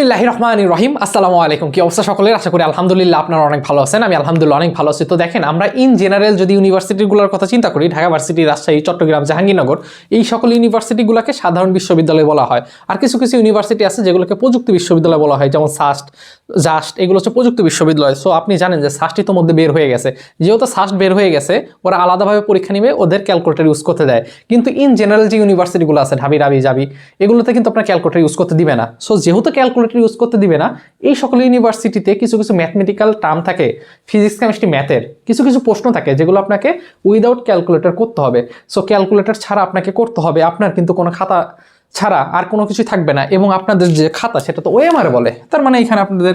বিসমিল্লাহ রহমান রহিম আসসালামু আলাইকুম। কি অবস্থা সকলের? আশা করি আলহামদুলিল্লাহ আপনারা অনেক ভালো আছেন, আমি আলহামদুলিল্লাহ অনেক ভালো আছি। তো দেখেন, আমরা ইন জেনারেল যদি ইউনিভার্সিটিগুলোর কথা চিন্তা করি, ঢাকা ভার্সিটি, রাজশাহী, চট্টগ্রাম, জাহাঙ্গীরনগর, এই সকল ইউনিভার্সিটিগুলোকে সাধারণ বিশ্ববিদ্যালয় বলা হয়। আর কিছু কিছু ইউনিভার্সিটি আছে যেগুলোকে প্রযুক্তি বিশ্ববিদ্যালয় বলা হয়, যেমন সাস্ট, জাস্ট, এগুলো হচ্ছে প্রযুক্তি বিশ্ববিদ্যালয়। সো আপনি জানেন যে সাস্টই তো মধ্যে বের হয়ে গেছে। যেহেতু সাস্ট বের হয়ে গেছে, ওরা আলাদাভাবে পরীক্ষা নিবে, ওদের ক্যালকুলেটার ইউজ করতে দেয়। কিন্তু ইন জেনারেল যে ইউনিভার্সিটিগুলো আছে ঢাবি রাবি যাবি এগুলোতে কিন্তু আপনার ক্যালকুলেটার ইউজ করতে দিবে না। সো যেহেতু ক্যালকুলেটার ইউজ করতে দিবে না। এই সকল ইউনিভার্সিটিতে কিছু কিছু ম্যাথমেটিক্যাল টার্ম থাকে ফিজিক্স কেমিস্ট্রি ম্যাথের কিছু কিছু প্রশ্ন থাকে যেগুলো আপনাকে উইদাউট ক্যালকুলেটর করতে হবে। সো ক্যালকুলেটর ছাড়া আপনাকে করতে হবে, আপনার কিন্তু কোনো খাতা ছাড়া আর কোনো কিছু থাকবে না এবং আপনাদের যে খাতা সেটা তো ওএমআর বলে। তার মানে এখানে আপনাদের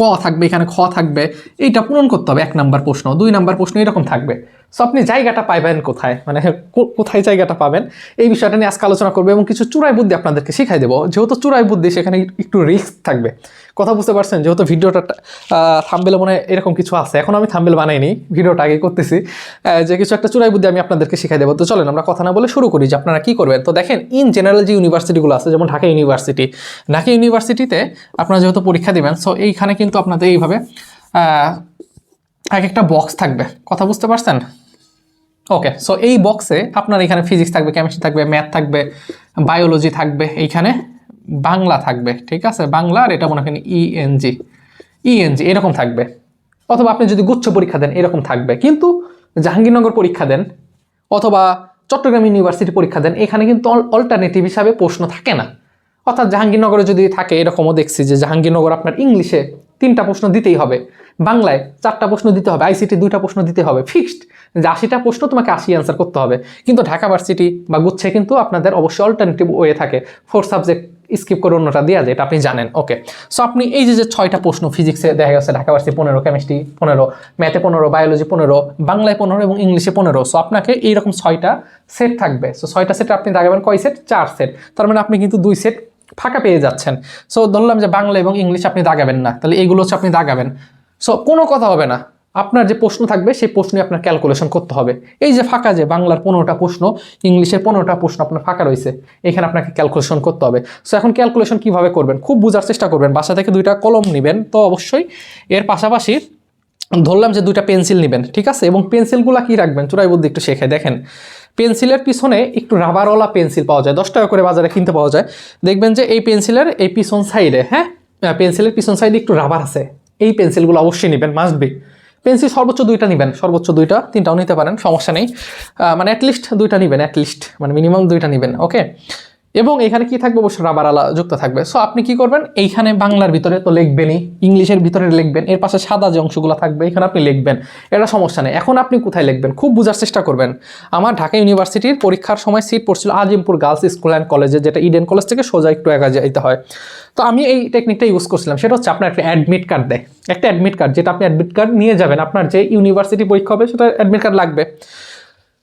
ক থাকবে, এখানে খ থাকবে, এইটা পূরণ করতে হবে এক নাম্বার প্রশ্ন, দুই নাম্বার প্রশ্ন এরকম থাকবে। সো আপনি জায়গাটা পাইবেন কোথায়? মানে কোথায় জায়গাটা পাবেন? এই বিষয়টা নিয়ে আজকে আলোচনা করব এবং কিছু চূড়াই বুদ্ধি আপনাদেরকে শিখাই দেবো। যেহেতু চূড়াই বুদ্ধি, সেখানে একটু রিস্ক থাকবে। কথা বুঝতে পারছেন? যেহেতু ভিডিওটা থাম্বেলে মনে এরকম কিছু আছে। এখন আমি থাম্বেল বানাইনি, ভিডিওটা আগে করতেছি। যে কিছু একটা চূড়াই বুদ্ধি আমি আপনাদেরকে শিখাই দেবো। তো চলেন, আমরা কথা না বলে শুরু করি যে আপনারা কী করবেন। তো দেখেন ইন জেনারেল যে ইউনিভার্সিটিগুলো আছে, যেমন ঢাকা ইউনিভার্সিটি ঢাকা ইউনিভার্সিটিতে আপনারা যেহেতু পরীক্ষা দিবেন সো এইখানে কিন্তু আপনাদের এইভাবে এক একটা বক্স থাকবে। কথা বুঝতে পারছেন? ওকে সো এই বক্সে আপনার এখানে ফিজিক্স থাকবে কেমিস্ট্রি থাকবে ম্যাথ থাকবে বায়োলজি থাকবে, এইখানে বাংলা থাকবে, ঠিক আছে? বাংলা আর এটা মনে করেন ইএনজি ইএনজি এরকম থাকবে। অথবা আপনি যদি গুচ্ছ পরীক্ষা দেন, এরকম থাকবে। কিন্তু জাহাঙ্গীরনগর পরীক্ষা দেন, অথবা চট্টগ্রাম ইউনিভার্সিটি পরীক্ষা দেন, এখানে কিন্তু অল্টারনেটিভ হিসাবে প্রশ্ন থাকে না। অর্থাৎ জাহাঙ্গীরনগরে যদি থাকে, এরকমও দেখছি যে জাহাঙ্গীরনগর আপনার ইংলিশে তিনটা প্রশ্ন দিতেই হবে। বাংলায় চারটা প্রশ্ন দিতে হবে আইসিটি দুইটা প্রশ্ন দিতে হবে। ফিক্সড যে আশিটা প্রশ্ন তোমাকে আশি অ্যান্সার করতে হবে। কিন্তু ঢাকা ভার্সিটি বা গুচ্ছে কিন্তু আপনাদের অবশ্যই অল্টারনেটিভ ওয়ে থাকে। ফোর সাবজেক্ট স্কিপ করে অন্যটা দেওয়া যায়, এটা আপনি জানেন ওকে সো আপনি এই যে যে ছয়টা প্রশ্ন ফিজিক্সে দেখা গেছে, ঢাকা ভার্সিটি পনেরো কেমিস্ট্রি পনেরো ম্যাথে পনেরো বায়োলজি পনেরো, বাংলায় পনেরো এবং ইংলিশে পনেরো। সো আপনাকে এইরকম ছয়টা সেট থাকবে। সো ছয়টা সেট আপনি দাগাবেন কয় সেট চার সেট তার মানে আপনি কিন্তু দুই সেট ফাঁকা পেয়ে যাচ্ছেন। সো ধরলাম যে বাংলা এবং ইংলিশ আপনি দাগাবেন না, তাহলে এগুলো হচ্ছে আপনি দাগাবেন সো কোনো কথা হবে না। আপনার যে প্রশ্ন থাকবে, সেই প্রশ্নে আপনার ক্যালকুলেশন করতে হবে। এই যে ফাঁকা যে বাংলার পনেরোটা প্রশ্ন, ইংলিশের পনেরোটা প্রশ্ন আপনার ফাঁকা রয়েছে, এখানে আপনাকে ক্যালকুলেশন করতে হবে। সো এখন ক্যালকুলেশন কীভাবে করবেন? খুব বোঝার চেষ্টা করবেন। বাসা থেকে দুইটা কলম নেবেন, তো অবশ্যই এর পাশাপাশি ধরলাম যে দুইটা পেন্সিল নেবেন, ঠিক আছে? এবং পেন্সিলগুলো কি রাখবেন? চূড়াই বুদ্ধি একটু শেখায়। দেখেন, পেন্সিলের পিছনে একটু রাবারওয়ালা পেন্সিল পাওয়া যায় দশ টাকা করে বাজারে কিনতে পাওয়া যায়। দেখবেন যে এই পেন্সিলের এই পিছন সাইডে হ্যাঁ? পেন্সিলের পিছন সাইডে একটু রাবার আছে। এই পেন্সিলগুলো অবশ্যই নেবেন মাস্ট বি পেন্সিল সর্বোচ্চ দুইটা নেবেন, সর্বোচ্চ দুইটা, তিনটাও নিতে পারেন, সমস্যা নেই। মানে অ্যাটলিস্ট দুইটা নেবেন অ্যাটলিস্ট মানে মিনিমাম দুইটা নেবেন ওকে এবং এখানে কি থাকবে? অবশ্যই রাবার আলা যুক্ত থাকবে। সো আপনি কি করবেন? এইখানে বাংলার ভিতরে তো লিখবেনই ইংলিশের ভিতরে লিখবেন, এর পাশে সাদা যে অংশগুলো থাকবে, এখানে আপনি লিখবেন। এটা সমস্যা নেই। এখন আপনি কোথায় লিখবেন? খুব বোঝার চেষ্টা করবেন। আমার ঢাকা ইউনিভার্সিটির পরীক্ষার সময় সিট পড়ছিল আজিমপুর গার্লস স্কুল অ্যান্ড কলেজে যেটা ইডেন কলেজ থেকে সোজা একটু একা যাইতে হয়। তো আমি এই টেকনিকটা ইউজ করছিলাম। সেটা হচ্ছে আপনার একটা অ্যাডমিট কার্ড দেয়। একটা অ্যাডমিট কার্ড যেটা আপনি অ্যাডমিট কার্ড নিয়ে যাবেন। আপনার যে ইউনিভার্সিটি পরীক্ষা হবে, সেটা অ্যাডমিট কার্ড লাগবে।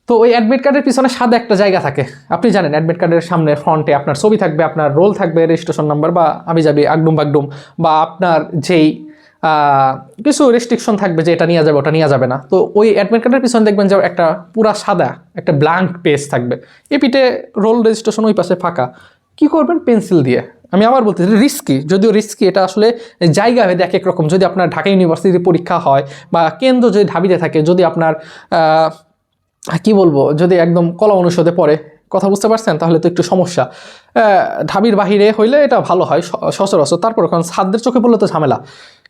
তো ওই অ্যাডমিট কার্ডের পিছনে সাদা একটা জায়গা থাকে। আপনি জানেন অ্যাডমিট কার্ডের সামনে ফ্রন্টে আপনার ছবি থাকবে, আপনার রোল থাকবে রেজিস্ট্রেশন নাম্বার বা আমি যাবি আগডুম বাগডুম বা আপনার যেই কিছু রেস্ট্রিকশন থাকবে যে এটা নিয়ে যাবে, ওটা নিয়ে যাবে না। তো ওই অ্যাডমিট কার্ডের পিছনে দেখবেন যে একটা পুরা সাদা, একটা ব্ল্যাঙ্ক পেজ থাকবে। এপিটে রোল রেজিস্ট্রেশন ওই পাশে ফাঁকা। কি করবেন? পেন্সিল দিয়ে। আমি আবার বলতে চাই রিস্কি যদিও রিস্কি এটা আসলে জায়গা ভেদে এক এক রকম। যদি আপনার ঢাকা ইউনিভার্সিটির পরীক্ষা হয় বা কেন্দ্র যদি ঢাবিতে থাকে, যদি আপনার কি বলব, যদি একদম কলা অনুষদে পড়ে, কথা বুঝতে পারছেন? তাহলে তো একটু সমস্যা। ঢাবির বাহিরে হইলে এটা ভালো হয় সচরাচর। তারপর কারণ ছাদদের চোখে পড়লে তো ঝামেলা।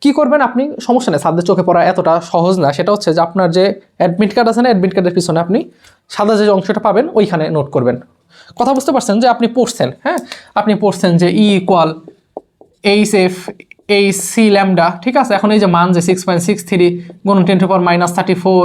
কি করবেন আপনি? সমস্যা নেই, ছাদদের চোখে পড়া এতটা সহজ না। সেটা হচ্ছে যে আপনার যে অ্যাডমিট কার্ড আছে না অ্যাডমিট কার্ডের পিছনে আপনি সাদা যে অংশটা পাবেন, ওইখানে নোট করবেন। কথা বুঝতে পারছেন যে আপনি পড়ছেন হ্যাঁ? আপনি পড়ছেন যে ই ইকুয়াল এইচ এফ এই সি ল্যামডা ঠিক আছে? এখন এই যে মান যে সিক্স পয়েন্ট সিক্স থ্রি গুণ ten to power minus thirty four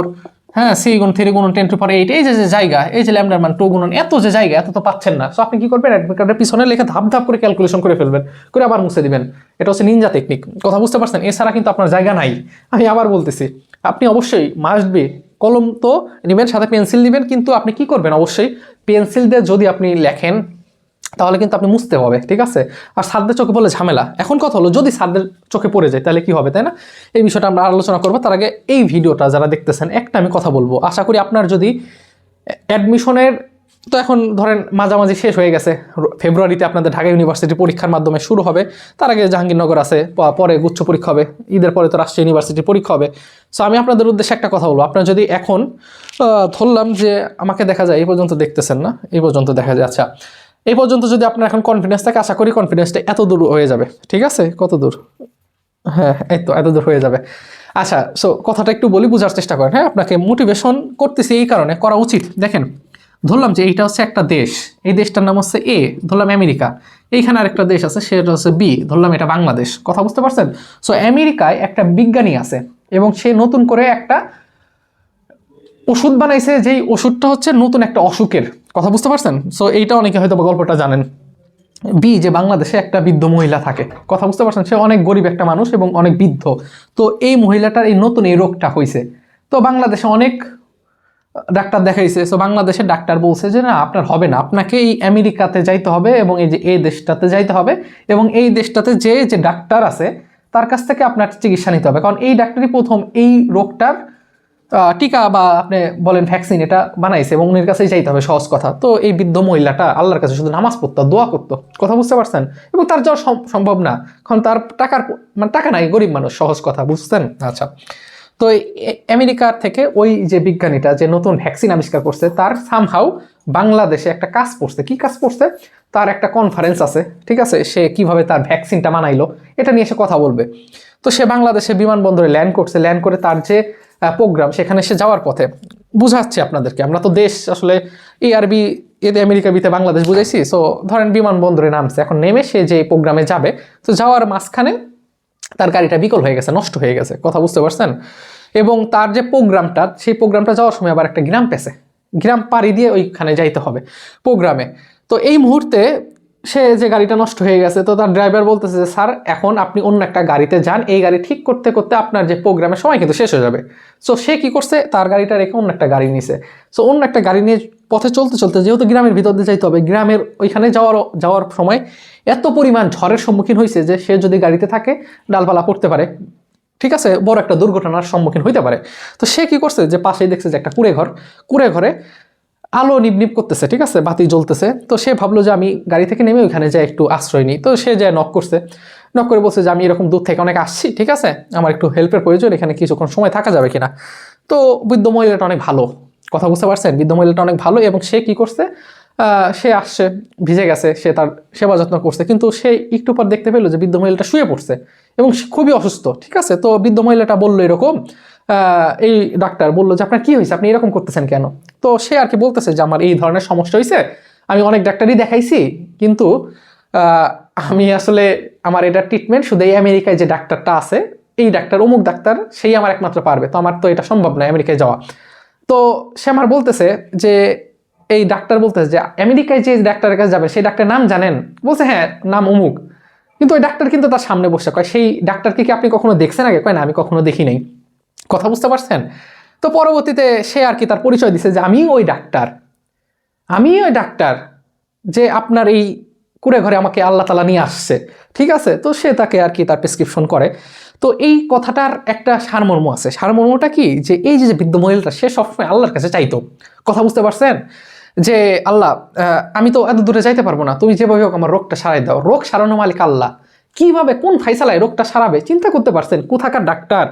হ্যাঁ সি গুণ থ্রি গুণ টেন টু পাওয়ার এইট এই যে জায়গা, এই যে ল্যামডার মান টু গুণন এত যে জায়গা, এত তো পাচ্ছেন না। সো আপনি কি করবেন? অ্যাডমিট পিছনে লিখে ধাপ ধাপ করে ক্যালকুলেশন করে ফেলবেন, করে আবার মুছে দিবেন। এটা হচ্ছে নিনজা টেকনিক কথা বুঝতে পারছেন? এছাড়া কিন্তু আপনার জায়গা নাই। আমি আবার বলতেছি, আপনি অবশ্যই মাস্ট বি কলম তো নেবেন সাথে পেন্সিল নেবেন কিন্তু আপনি কি করবেন? অবশ্যই পেন্সিল দিয়ে যদি আপনি লেখেন তাহলে কিন্তু আপনি মুছতে হবে, ঠিক আছে? আর সাদদের চোখে পড়লে ঝামেলা। এখন কথা হলো, যদি সাদদের চোখে পড়ে যায়, তাহলে কি হবে, তাই না? এই বিষয়টা আমরা আলোচনা করব। তার আগে এই ভিডিওটা যারা দেখতেছেন, একটা আমি কথা বলব। আশা করি আপনার যদি অ্যাডমিশনের তো এখন ধরেন মাঝামাঝি শেষ হয়ে গেছে, ফেব্রুয়ারিতে আপনাদের ঢাকা ইউনিভার্সিটি পরীক্ষার মাধ্যমে শুরু হবে। তার আগে জাহাঙ্গীরনগর আছে পরে গুচ্ছ পরীক্ষা হবে, ঈদের পরে তো রাষ্ট্রীয় ইউনিভার্সিটি পরীক্ষা হবে। সো আমি আপনাদের উদ্দেশ্যে একটা কথা বলব। আপনারা যদি এখন ধরলাম যে আমাকে দেখা যায়, এই পর্যন্ত দেখতেছেন না? এই পর্যন্ত দেখা যায় আচ্ছা। এই পর্যন্ত যদি আপনার এখন কনফিডেন্স থাকে, আশা করি কনফিডেন্সটা এত দূর হয়ে যাবে। ঠিক আছে? কত দূর? হ্যাঁ এই তো, এত দূর হয়ে যাবে। আচ্ছা সো কথাটা একটু বলি, বোঝার চেষ্টা করেন। হ্যাঁ আপনাকে মোটিভেশন করতেছি এই কারণে, করা উচিত। দেখেন, ধরলাম যে এইটা হচ্ছে একটা দেশ। এই দেশটার নাম হচ্ছে এ, ধরলাম আমেরিকা। এইখানে আরেকটা দেশ আছে, সেটা হচ্ছে বি, ধরলাম এটা বাংলাদেশ। কথা বুঝতে পারছেন? সো আমেরিকায় একটা বিজ্ঞানী আছে, এবং সে নতুন করে একটা ওষুধ বানাইছে, যেই ওষুধটা হচ্ছে নতুন একটা অসুখের। কথা বুঝতে পারছেন? সো এইটা অনেকে হয়তো গল্পটা জানেন। বি যে বাংলাদেশে একটা বৃদ্ধ মহিলা থাকে। কথা বুঝতে পারছেন? সে অনেক গরিব একটা মানুষ এবং অনেক বৃদ্ধ। তো এই মহিলাটার এই নতুন এই রোগটা হয়েছে তো বাংলাদেশে অনেক ডাক্তার দেখাইছে। সো বাংলাদেশের ডাক্তার বলছে যে, না, আপনার হবে না। আপনাকে এই আমেরিকাতে যাইতে হবে এবং এই যে এই দেশটাতে যাইতে হবে এবং এই দেশটাতে যে যে ডাক্তার আছে, তার কাছ থেকে আপনার চিকিৎসা নিতে হবে। কারণ এই ডাক্তারই প্রথম এই রোগটার টিকা বা আপনি বলেন ভ্যাকসিন এটা বানাইছে এবং উনির কাছেই যাইতে হবে, সহজ কথা। তো এই বৃদ্ধ মহিলাটা আল্লাহর কাছে শুধু নামাজ পড়তো, দোয়া করতো। কথা বুঝতে পারছেন? এবং তার যাওয়া সম- সম্ভব না। কারণ তার টাকার মানে টাকা নাই, গরিব মানুষ, সহজ কথা, বুঝছেন? আচ্ছা। তো আমেরিকার থেকে ওই যে বিজ্ঞানীটা যে নতুন ভ্যাকসিন আবিষ্কার করছে, তার সামহাউ বাংলাদেশে একটা কাজ পড়ছে কি কাজ পড়ছে তার একটা কনফারেন্স আছে, ঠিক আছে? সে কীভাবে তার ভ্যাকসিনটা বানাইলো, এটা নিয়ে সে কথা বলবে। তো সে বাংলাদেশে বিমানবন্দরে ল্যান্ড করছে ল্যান্ড করে তার যে প্রোগ্রাম সেখানে সে যাওয়ার পথে বুঝাচ্ছি আপনাদেরকে। আমরা তো দেশ, আসলে এই আরবি এতে আমেরিকা বিতে বাংলাদেশ বুঝাইছি। সো ধরেন বিমানবন্দরে নামছে, এখন নেমে সে যে প্রোগ্রামে যাবে, তো যাওয়ার মাঝখানে তার গাড়িটা বিকল হয়ে গেছে, নষ্ট হয়ে গেছে, কথা বুঝতে পারছেন? এবং তার যে প্রোগ্রামটা সেই প্রোগ্রামটা যাওয়ার সময় আবার একটা গ্রাম পেছে। গ্রাম পাড়ি দিয়ে ওইখানে যাইতে হবে। প্রোগ্রামে তো এই মুহূর্তে সে যে গাড়িটা নষ্ট হয়ে গেছে, তো তার ড্রাইভার বলতেছে যে, স্যার, এখন আপনি অন্য একটা গাড়িতে যান। এই গাড়ি ঠিক করতে করতে আপনার যে প্রোগ্রামের সময় কিন্তু শেষ হয়ে যাবে। সো সে কি করছে? তার গাড়িটা রেখে অন্য একটা গাড়ি নিছে। সো অন্য একটা গাড়ি নিয়ে পথে চলতে চলতে, যেহেতু গ্রামের ভিতর দিয়ে যাইতে হবে, গ্রামের ওইখানে যাওয়ার যাওয়ার সময় এত পরিমাণ ঝড়ের সম্মুখীন হয়েছে যে, সে যদি গাড়িতে থাকে, ডালপালা পড়তে পারে। ঠিক আছে? বড় একটা দুর্ঘটনার সম্মুখীন হইতে পারে। তো সে কি করছে? যে পাশেই দেখছে যে একটা কুড়ে ঘর কুড়ে ঘরে আলো নিবনিব করতেছে, ঠিক আছে? বাতি জ্বলতেছে। তো সে ভাবলো যে আমি গাড়ি থেকে নেমে ওইখানে যাই একটু আশ্রয় নিই। তো সে যায় নক করছে। নক করে বলছে যে আমি এরকম দূর থেকে অনেক আসছি, ঠিক আছে? আমার একটু হেল্পের প্রয়োজন, এখানে কিছুক্ষণ সময় থাকা যাবে কিনা। তো বৃদ্ধ মহিলাটা অনেক ভালো, কথা বুঝতে পারছেন? বৃদ্ধ মহিলাটা অনেক ভালো এবং সে কি করছে? সে আসছে, ভিজে গেছে, সে তার সেবা যত্ন করছে, কিন্তু সে একটু পর দেখতে পেল যে বৃদ্ধ মহিলাটা শুয়ে পড়ছে এবং সে খুবই অসুস্থ, ঠিক আছে? তো বৃদ্ধ মহিলাটা বলল এরকম এই ডাক্তার বলল যে, আপনার কি হয়েছে? আপনি এরকম করতেছেন কেন? তো সে আর কি বলতেছে যে, আমার এই ধরনের সমস্যা হয়েছে। আমি অনেক ডাক্তারই দেখাইছি, কিন্তু আমি আসলে আমার এটা ট্রিটমেন্ট শুধু এই আমেরিকায় যে ডাক্তারটা আছে, এই ডাক্তার, অমুক ডাক্তার, সেই আমার একমাত্র পারবে। তো আমার তো এটা সম্ভব নয় আমেরিকায় যাওয়া। তো সে আমার বলতেছে যে, এই ডাক্তার বলতেছে যে, আমেরিকায় যে ডাক্তারের কাছে যাবে, সেই ডাক্তার নাম জানেন? বলছে হ্যাঁ নাম অমুক। কিন্তু ওই ডাক্তার কিন্তু তার সামনে বসে কয়, সেই ডাক্তারকে কি আপনি কখনো দেখছেন আগে? কয়, না, আমি কখনো দেখি নাই। কথা বুঝতে পারছেন? তো পরবর্তীতে সে আর কি তার পরিচয় দিছে যে আমি ওই ডাক্তার। আমি ওই ডাক্তার যে আপনার এই কুড়ে ঘরে আমাকে আল্লাহ তালা নিয়ে আসছে। ঠিক আছে? তো সে তাকে আর কি তার প্রেসক্রিপশন করে। তো এই কথাটার একটা সারমর্ম আছে। সারমর্মটা কি? যে এই যে বৃদ্ধ মহিলাটা, সে সবসময় আল্লাহর কাছে চাইতো। কথা বুঝতে পারছেন? যে আল্লাহ আমি তো এত দূরে যাইতে পারব না। তুমি যেভাবে হোক আমার রোগটা সারাই দাও। রোগ সারানো মালিক আল্লাহ। কীভাবে, কোন ফাইসালায় রোগটা সারাবে? চিন্তা করতে পারছেন? কোথাকার ডাক্তার?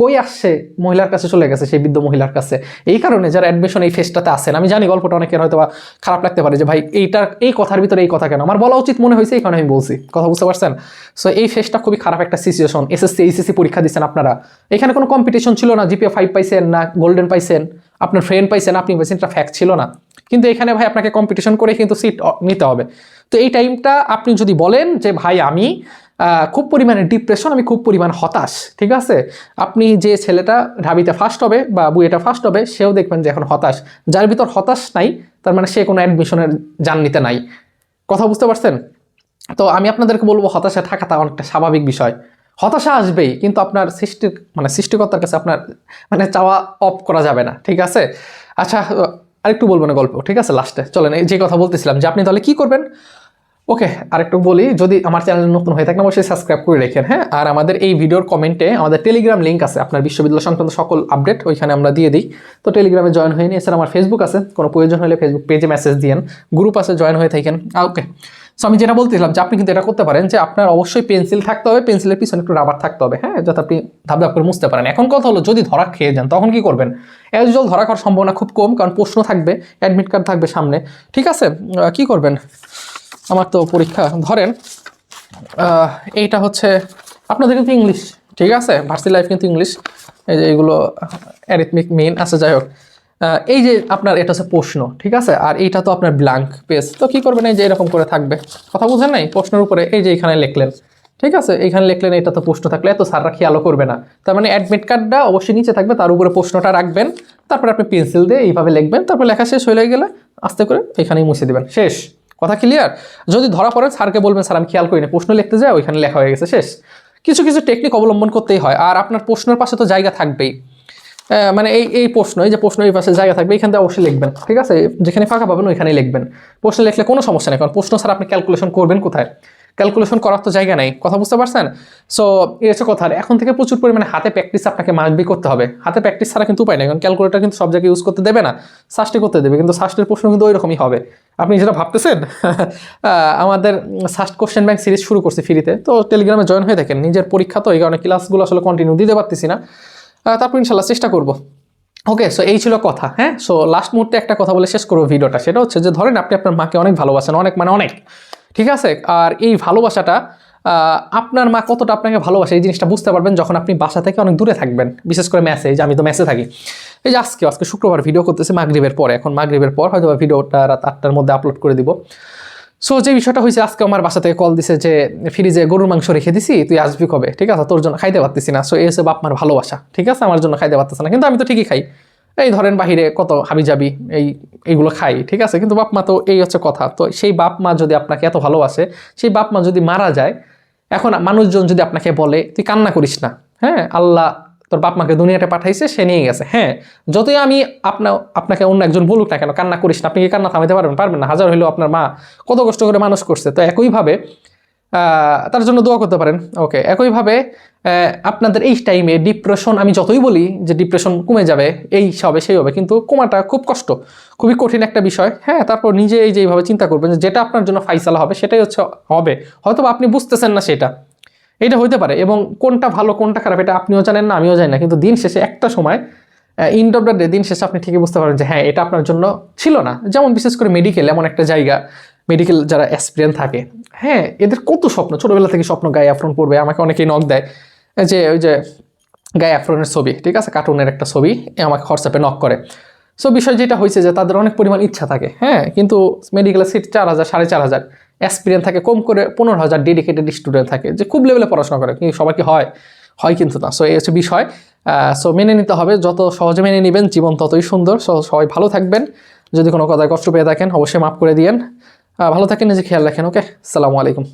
কই আসছে মহিলার কাছে চলে গেছে সেই বৃদ্ধ মহিলার কাছে? এই কারণে যারা অ্যাডমিশন এই ফেসটাতে আসেন আমি জানি গল্পটা অনেকের হয়তো বা খারাপ লাগতে পারে যে ভাই এইটার, এই কথার ভিতরে এই কথা কেন? আমার বলা উচিত মনে হয়েছে, এই কারণে আমি বলছি। কথা বুঝতে পারছেন? সো এই ফেসটা খুবই খারাপ একটা সিচুয়েশন এসএসসি এইচএসসি পরীক্ষা দিচ্ছেন আপনারা। এখানে কোনো কম্পিটিশন ছিল না জিপিএ ফাইভ পাইছেন না গোল্ডেন পাইছেন, আপনার ফ্রেন্ড পাইছেন, আপনি পাইছেন, এটা ফ্যাক্ট ছিল না। কিন্তু এখানে ভাই আপনাকে কম্পিটিশন করে কিন্তু সিট নিতে হবে। তো এই টাইমটা আপনি যদি বলেন যে ভাই আমি খুব পরিমাণে ডিপ্রেশন আমি খুব পরিমাণ হতাশ, ঠিক আছে? আপনি যে ছেলেটা ঢাবিতে ফার্স্ট হবে বা বুয়েটা ফার্স্ট হবে, সেও দেখবেন যে এখন হতাশ। যার ভিতর হতাশ নাই, তার মানে সে কোনো অ্যাডমিশনের জান নিতে নাই। কথা বুঝতে পারছেন? তো আমি আপনাদেরকে বলব, হতাশা থাকাটা অনেকটা স্বাভাবিক বিষয়। হতাশা আসবেই, কিন্তু আপনার সৃষ্টি মানে সৃষ্টিকর্তার কাছে আপনার মানে চাওয়া অফ করা যাবে না, ঠিক আছে? আচ্ছা আরেকটু বলব না গল্প, ঠিক আছে? লাস্টে চলেন, এই যে কথা বলতেছিলাম, যে আপনি তাহলে কি করবেন? ওকে আরেকটু বলি, যদি আমার চ্যানেল নতুন হয়ে থাকেন, অবশ্যই সাবস্ক্রাইব করে রেখেন হ্যাঁ? আর আমাদের এই ভিডিওর কমেন্টে আমাদের টেলিগ্রাম লিঙ্ক আছে, আপনার বিশ্ববিদ্যালয় সংক্রান্ত সকল আপডেট ওইখানে আমরা দিয়ে দিই। তো টেলিগ্রামে জয়েন হয়ে নিয়ে, এছাড়া আমার ফেসবুক আছে, কোনো প্রয়োজন হলে ফেসবুক পেজে মেসেজ দিয়েন গ্রুপ আছে জয়েন হয়ে থাকেন। ওকে সো আমি যেটা বলতেছিলাম যে আপনি কিন্তু এটা করতে পারেন যে আপনার অবশ্যই পেন্সিল থাকতে হবে পেন্সিলের পিছনে একটু রাবার থাকতে হবে হ্যাঁ? যাতে আপনি ধাপ ধাপ করে মুছতে পারেন। এখন কথা হলো, যদি ধরা খেয়ে যান, তখন কি করবেন? অ্যাজ ইউজুয়াল ধরা খাওয়ার সম্ভাবনা খুব কম, কারণ প্রশ্ন থাকবে অ্যাডমিট কার্ড থাকবে সামনে। ঠিক আছে? কি করবেন? আমার তো পরীক্ষা। ধরেন এইটা হচ্ছে, আপনাদের কিন্তু ইংলিশ ঠিক আছে? ভার্সি লাইফ কিন্তু ইংলিশ এই যে এগুলো অ্যারিথমিক মেন আছে, যাই হোক। এই যে আপনার, এটা হচ্ছে প্রশ্ন, ঠিক আছে? আর এইটা তো আপনার ব্ল্যাঙ্ক পেজ তো কি করবেন, এই যে এরকম করে থাকবে। কথা বুঝেন নাই? প্রশ্নের উপরে এই যে এখানে লিখলেন, ঠিক আছে? এখানে লিখলেন, এটা তো প্রশ্ন থাকলে এত স্যাররা খেয়ালও করবে না। তার মানে অ্যাডমিট কার্ডটা অবশ্যই নিচে থাকবে, তার উপরে প্রশ্নটা রাখবেন। তারপরে আপনি পেন্সিল দিয়ে এইভাবে লিখবেন, তারপর লেখা শেষ হয়ে গেলে আস্তে করে এখানেই মুছে দেবেন। শেষ। কথা ক্লিয়ার যদি ধরা পড়েন স্যারকে বলবেন, স্যার, আমি খেয়াল করি না প্রশ্ন লিখতে যায় ওইখানে লেখা হয়ে গেছে, শেষ। কিছু কিছু টেকনিক অবলম্বন করতেই হয়, আর আপনার প্রশ্নের পাশে তো জায়গা থাকবেই। মানে এই এই প্রশ্ন, এই যে প্রশ্ন এই পাশে জায়গা থাকবে, এখান থেকে অবশ্যই লিখবেন, ঠিক আছে? যেখানে ফাঁকা পাবেন, ওইখানেই লিখবেন। প্রশ্ন লিখলে কোনো সমস্যা নেই, কারণ প্রশ্ন ছাড়া আপনি ক্যালকুলেশন করবেন কোথায়? ক্যালকুলেশন করার তো জায়গা নেই, কথা বুঝতে পারছেন? সো এই হচ্ছে কথা এখন থেকে প্রচুর পরিমাণে হাতে প্র্যাকটিস আপনাকে মাসবি করতে হবে। হাতে প্র্যাকটিস ছাড়া কিন্তু উপায় নেই, কারণ ক্যালকুলেটার কিন্তু সব জায়গায় ইউজ করতে দেবে না সাস্টে করতে দেবে, কিন্তু সাস্টের প্রশ্ন কিন্তু ওই রকমই হবে। আপনি যেটা ভাবতেছেন আমাদের সাস্ট কোশ্চেন ব্যাংক সিরিজ শুরু করছে ফ্রিতে তো টেলিগ্রামে জয়েন হয়ে থাকেন। নিজের পরীক্ষা তো এই কারণে ক্লাসগুলো আসলে কন্টিনিউ দিতে পারতেছি না। তারপর ইনশাল্লাহ চেষ্টা করব। ওকে সো এই ছিল কথা হ্যাঁ? সো লাস্ট মুহূর্তে একটা কথা বলে শেষ করব ভিডিওটা। সেটা হচ্ছে যে, ধরেন আপনি আপনার মাকে অনেক ভালোবাসেন, অনেক মানে অনেক। ঠিক আছে? আর এই ভালোবাসাটা আপনার মা কতটা আপনাকে ভালোবাসে, এই জিনিসটা বুঝতে পারবেন যখন আপনি বাসা থেকে অনেক দূরে থাকবেন। বিশেষ করে ম্যাসে যে আমি তো ম্যাসে থাকি। এই যে আজকে আজকে শুক্রবার ভিডিও করতেছে মাগরিবের পরে। এখন মাগরিবের পর হয়তো ভিডিওটা রাত আটটার মধ্যে আপলোড করে দিব। সো যে বিষয়টা হয়েছে, আজকে আমার বাসা থেকে কল দিছে যে, ফ্রিজে গরুর মাংস রেখে দিছি, তুই আসবি কবে? ঠিক আছে, তোর জন্য খাইতে পারতেছি না। সো এই হচ্ছে ভালোবাসা। ঠিক আছে, আমার জন্য খাইতে পারতেছে না। কিন্তু আমি তো ঠিকই খাই। এই ধরেন বাহিরে কত হাবি যাবি এই, এইগুলো খাই। ঠিক আছে, কিন্তু বাপ মা তো এই হচ্ছে কথা। তো সেই বাপ মা যদি আপনাকে এত ভালোবাসে, সেই বাপ মা যদি মারা যায়, এখন মানুষজন যদি আপনাকে বলে, তুই কান্না করিস না। হ্যাঁ আল্লাহ তোর বাপ মাকে দুনিয়াতে পাঠাইছে, সে নিয়ে গেছে। হ্যাঁ যতই আমি আপনা আপনাকে অন্য একজন বলুক না কেন, কান্না করিস না, আপনি কি কান্না থামাইতে পারবেন? পারবেন না। হাজার হইলেও আপনার মা কত কষ্ট করে মানুষ করছে। তো একইভাবে তার জন্য দোয়া করতে পারেন। ওকে, একইভাবে আপনাদের এই টাইমে ডিপ্রেশন আমি যতই বলি যে ডিপ্রেশন কমে যাবে, এই হবে সেই হবে, কিন্তু কমাটা খুব কষ্ট। খুবই কঠিন একটা বিষয়। হ্যাঁ তারপর নিজে এই যে এইভাবে চিন্তা করবেন যেটা আপনার জন্য ফাইসালা হবে, সেটাই হচ্ছে হবে। হয়তো আপনি বুঝতেছেন না সেটা। এটা হইতে পারে এবং কোনটা ভালো, কোনটা খারাপ এটা আপনিও জানেন না, আমিও জানি না। কিন্তু দিন শেষে একটা সময় ইন্ড অফ দ্য ডে দিন শেষে আপনি ঠিকই বুঝতে পারেন যে হ্যাঁ এটা আপনার জন্য ছিল না। যেমন বিশেষ করে মেডিকেল এমন একটা জায়গা মেডিকেল যারা এক্সপিরিয়েন্স থাকে হ্যাঁ এদের কত স্বপ্ন, ছোটবেলা থেকে স্বপ্ন গায়ে আফরন পড়বে, আমাকে অনেকেই নক দেয়, যে ওই যে গায়ে আফরনের ছবি, ঠিক আছে কার্টুনের একটা ছবি আমাকে হোয়াটসঅ্যাপে নক করে। সো বিষয় যেটা হয়েছে যে তাদের অনেক পরিমাণ ইচ্ছা থাকে হ্যাঁ কিন্তু মেডিকেলের সিট চার হাজার, সাড়ে চার হাজার। এক্সপিরিয়েন্স থাকে, কম করে পনেরো হাজার ডেডিকেটেড স্টুডেন্ট থাকে, যে খুব লেভেলে পড়াশোনা করে, কিন্তু সবাই কি হয়? হয় কিন্তু না। সো এই হচ্ছে বিষয়। সো মেনে নিতে হবে, যত সহজে মেনে নেবেন, জীবন ততই সুন্দর। সো সবাই ভালো থাকবেন। যদি কোনো কথায় কষ্ট পেয়ে থাকেন, অবশ্যই মাফ করে দিয়েন। ভালো থাকেন, নিজে খেয়াল রাখেন ওকে সালামু আলাইকুম।